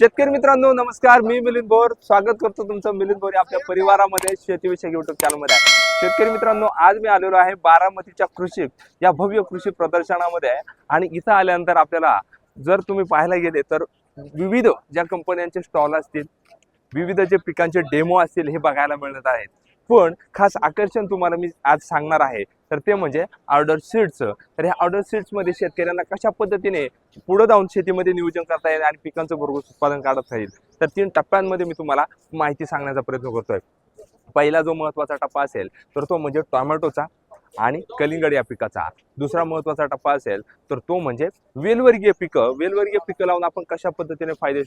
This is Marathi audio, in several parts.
शेतकरी मित्रांनो नमस्कार. मी मिलिंद बोर. स्वागत करतो तुमचं मिलिंद बोर आपल्या परिवारामध्ये शेतीविषयक युट्यूब चॅनलमध्ये आहे शेतकरी मित्रांनो आज मी आलेलो आहे बारामतीच्या कृषी या भव्य कृषी प्रदर्शनामध्ये. आहे आणि इथं आल्यानंतर आपल्याला जर तुम्ही पाहायला गेले तर विविध ज्या कंपन्यांचे स्टॉल असतील विविध जे पिकांचे डेमो असतील हे बघायला मिळत आहेत. पण खास आकर्षण तुम्हाला मी आज सांगणार आहे. तर ते म्हणजे ऑर्डर सीड्सचं तर ह्या ऑर्डर सीड्समध्ये शेतकऱ्यांना कशा पद्धतीने पुढे जाऊन शेतीमध्ये नियोजन करता येईल आणि पिकांचं भरघोस उत्पादन काढता येईल? तर तीन टप्प्यांमध्ये मी तुम्हाला माहिती सांगण्याचा प्रयत्न करतोय. पहिला जो महत्त्वाचा टप्पा असेल तर तो म्हणजे टोमॅटोचा आणि कलिंगड या पिकाचा. दुसरा महत्त्वाचा टप्पा असेल तर तो म्हणजे वेलवर्गीय पिकं. वेलवर्गीय पिकं लावून आपण कशा पद्धतीने फायदे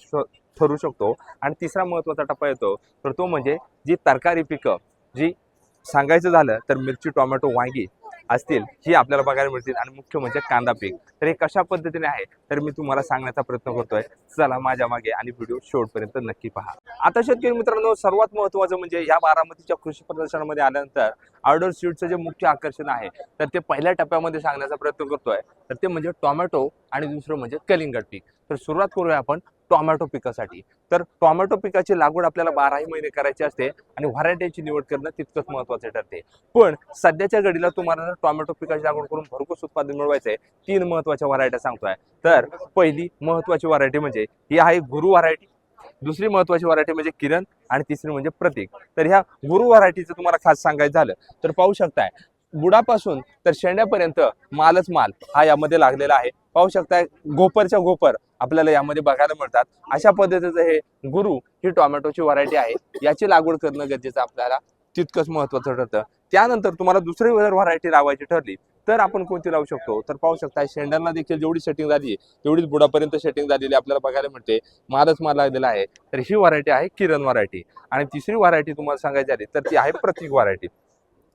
ठरू शकतो? आणि तिसरा महत्त्वाचा टप्पा येतो तर तो म्हणजे जी तरकारी पिकं जी सांगायचं झालं तर मिरची टोमॅटो वांगी असतील ही आपल्याला बघायला मिळतील आणि मुख्य म्हणजे कांदा पीक. तर हे कशा पद्धतीने आहे? तर मी तुम्हाला सांगण्याचा प्रयत्न करतोय. चला माझ्या मागे आणि व्हिडिओ शेवटपर्यंत नक्की पहा. आता शेतकरी मित्रांनो सर्वात महत्वाचं म्हणजे या बारामतीच्या कृषी प्रदर्शनामध्ये आल्यानंतर ऑर्डर सीडचं जे मुख्य आकर्षण आहे तर ते पहिल्या टप्प्यामध्ये सांगण्याचा प्रयत्न करतोय. तर ते म्हणजे टोमॅटो आणि दुसरं म्हणजे कलिंगड पीक. तर सुरुवात करूया आपण. टोमॅटो पिकासाठी. तर टोमॅटो पिकाची लागवड आपल्याला बाराही महिने करायची असते आणि व्हरायटीची निवड करणं तितकंच महत्त्वाचे ठरते. पण सध्याच्या घडीला तुम्हाला टोमॅटो पिकाची लागवड करून भरघोस उत्पादन मिळवायचं आहे तीन महत्त्वाच्या व्हरायट्या सांगतोय. तर पहिली महत्वाची व्हरायटी म्हणजे ही आहे गुरु व्हरायटी दुसरी महत्वाची व्हरायटी म्हणजे किरण आणि तिसरी म्हणजे प्रतीक. तर ह्या गुरु व्हरायटीचं तुम्हाला खास सांगायचं झालं तर पाहू शकताय बुडापासून तर शेंड्यापर्यंत मालच माल हा यामध्ये लागलेला आहे. पाहू शकताय गोपरच्या गोपर आपल्याला यामध्ये बघायला मिळतात. अशा पद्धतीचं हे गुरु ही टोमॅटोची व्हरायटी आहे. याची लागवड करणं गरजेचं आपल्याला. तितकंच महत्वाचं ठरतं. त्यानंतर तुम्हाला दुसरी जर व्हरायटी लावायची ठरली तर आपण कोणती लावू शकतो? तर पाहू शकता शेंड्यांना देखील जेवढी सेटिंग झाली तेवढीच बुडापर्यंत सेटिंग झालेली आपल्याला बघायला मिळते. मारच मार लागलेला आहे. तर ही व्हरायटी आहे किरण व्हरायटी. आणि तिसरी व्हरायटी तुम्हाला सांगायची आली तर ती आहे प्रतीक व्हरायटी.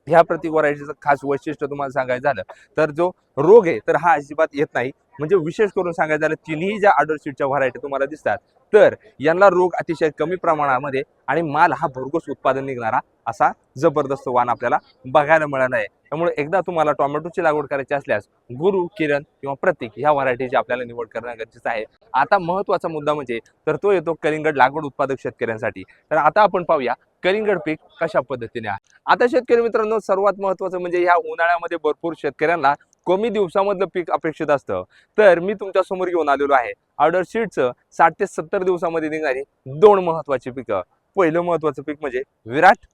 ह्या प्रतीक व्हरायटीचं खास वैशिष्ट्य तुम्हाला सांगायचं झालं तर जो रोग आहे तर हा अजिबात येत नाही. म्हणजे विशेष करून सांगायचं झालं तिन्ही ज्या ऑर्डर व्हरायटी तुम्हाला दिसतात तर यांना रोग अतिशय कमी प्रमाणामध्ये आणि माल हा भरघोस उत्पादन निघणारा असा जबरदस्त वाण आपल्याला बघायला मिळाला आहे. त्यामुळे एकदा तुम्हाला टोमॅटोची लागवड करायची असल्यास गुरु किरण किंवा प्रतीक ह्या व्हरायटीची आपल्याला निवड करणं गरजेचं आहे. आता महत्त्वाचा मुद्दा म्हणजे तर तो येतो कलिंगड लागवड उत्पादक शेतकऱ्यांसाठी. तर आता आपण पाहूया कलिंगड पीक कशा पद्धतीने आहे? आता शेतकरी मित्रांनो सर्वात महत्वाचं म्हणजे ह्या उन्हाळ्यामध्ये भरपूर शेतकऱ्यांना कमी दिवसामधलं पीक अपेक्षित असतं. तर मी तुमच्यासमोर घेऊन आलेलो आहे. ऑर्डर शीटचं साठ ते सत्तर दिवसामध्ये निघणारी दोन महत्वाची पिकं. पहिलं महत्वाचं पीक म्हणजे विराट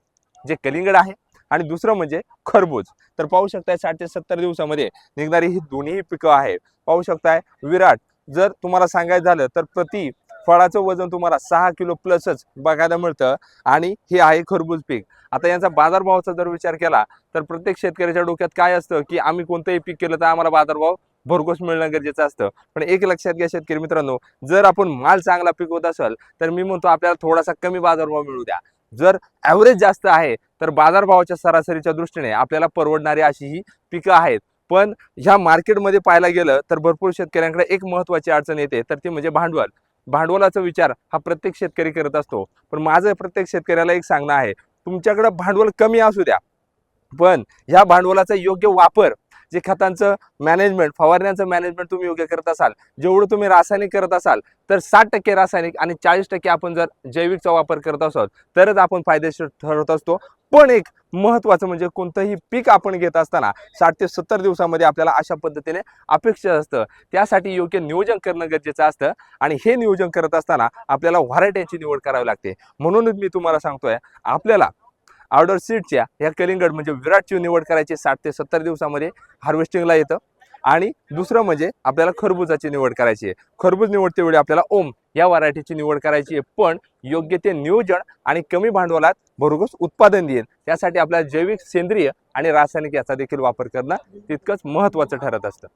जे कलिंगड आहे आणि दुसरं म्हणजे खरबूज. तर पाहू शकताय साठ ते सत्तर दिवसामध्ये निघणारी ही दोन्ही पिकं आहे पाहू शकताय विराट जर तुम्हाला सांगायचं झालं तर प्रति फळाचं वजन तुम्हाला सहा किलो प्लसच बघायला मिळतं आणि हे आहे खरबूज पीक. आता यांचा बाजारभावाचा जर विचार केला तर प्रत्येक शेतकऱ्याच्या डोक्यात काय असतं की आम्ही कोणतंही पीक केलं तर आम्हाला बाजारभाव भरघोस मिळणं गरजेचं असतं. पण एक लक्षात घ्या शेतकरी मित्रांनो जर आपण माल चांगला पिकवत असेल तर मी म्हणतो आपल्याला थोडासा कमी बाजारभाव मिळू द्या. जर ॲव्हरेज जास्त आहे तर बाजारभावाच्या सरासरीच्या दृष्टीने आपल्याला परवडणारी अशी ही पिकं आहेत. पण ह्या मार्केटमध्ये पाहायला गेलं तर भरपूर शेतकऱ्यांकडे एक महत्त्वाची अडचण येते तर ती म्हणजे भांडवल. भांडवलाचा विचार हा प्रत्येक शेतकरी करत असतो. पण माझं प्रत्येक शेतकऱ्याला एक सांगणं आहे तुमच्याकडं भांडवल कमी असू द्या. पण ह्या भांडवलाचा योग्य वापर जे खतांचं मॅनेजमेंट फवारण्याचं मॅनेजमेंट तुम्ही योग्य करत असाल जेवढं तुम्ही रासायनिक करत असाल तर साठ टक्के रासायनिक आणि चाळीस टक्के आपण जर जैविकचा वापर करत असाल तरच आपण फायदेशीर ठरत असतो. पण एक महत्वाचं म्हणजे कोणतंही पीक आपण घेत असताना साठ ते सत्तर दिवसामध्ये आपल्याला अशा पद्धतीने अपेक्षित असतं. त्यासाठी योग्य नियोजन करणं गरजेचं असतं आणि हे नियोजन करत असताना आपल्याला व्हरायट्यांची निवड करावी लागते. म्हणूनच मी तुम्हाला सांगतोय आपल्याला आउटडोर सीटच्या या कलिंगड म्हणजे विराटची निवड करायची साठ ते सत्तर दिवसामध्ये हार्वेस्टिंगला येतं. आणि दुसरं म्हणजे आपल्याला खरबुजाची निवड करायची आहे. खरबूज निवडते वेळी आपल्याला ओम या व्हरायटीची निवड करायची आहे. पण योग्य ते नियोजन आणि कमी भांडवलात भरघोस उत्पादन देईल त्यासाठी आपल्याला जैविक सेंद्रिय आणि रासायनिक याचा देखील वापर करणं तितकंच महत्त्वाचं ठरत असतं.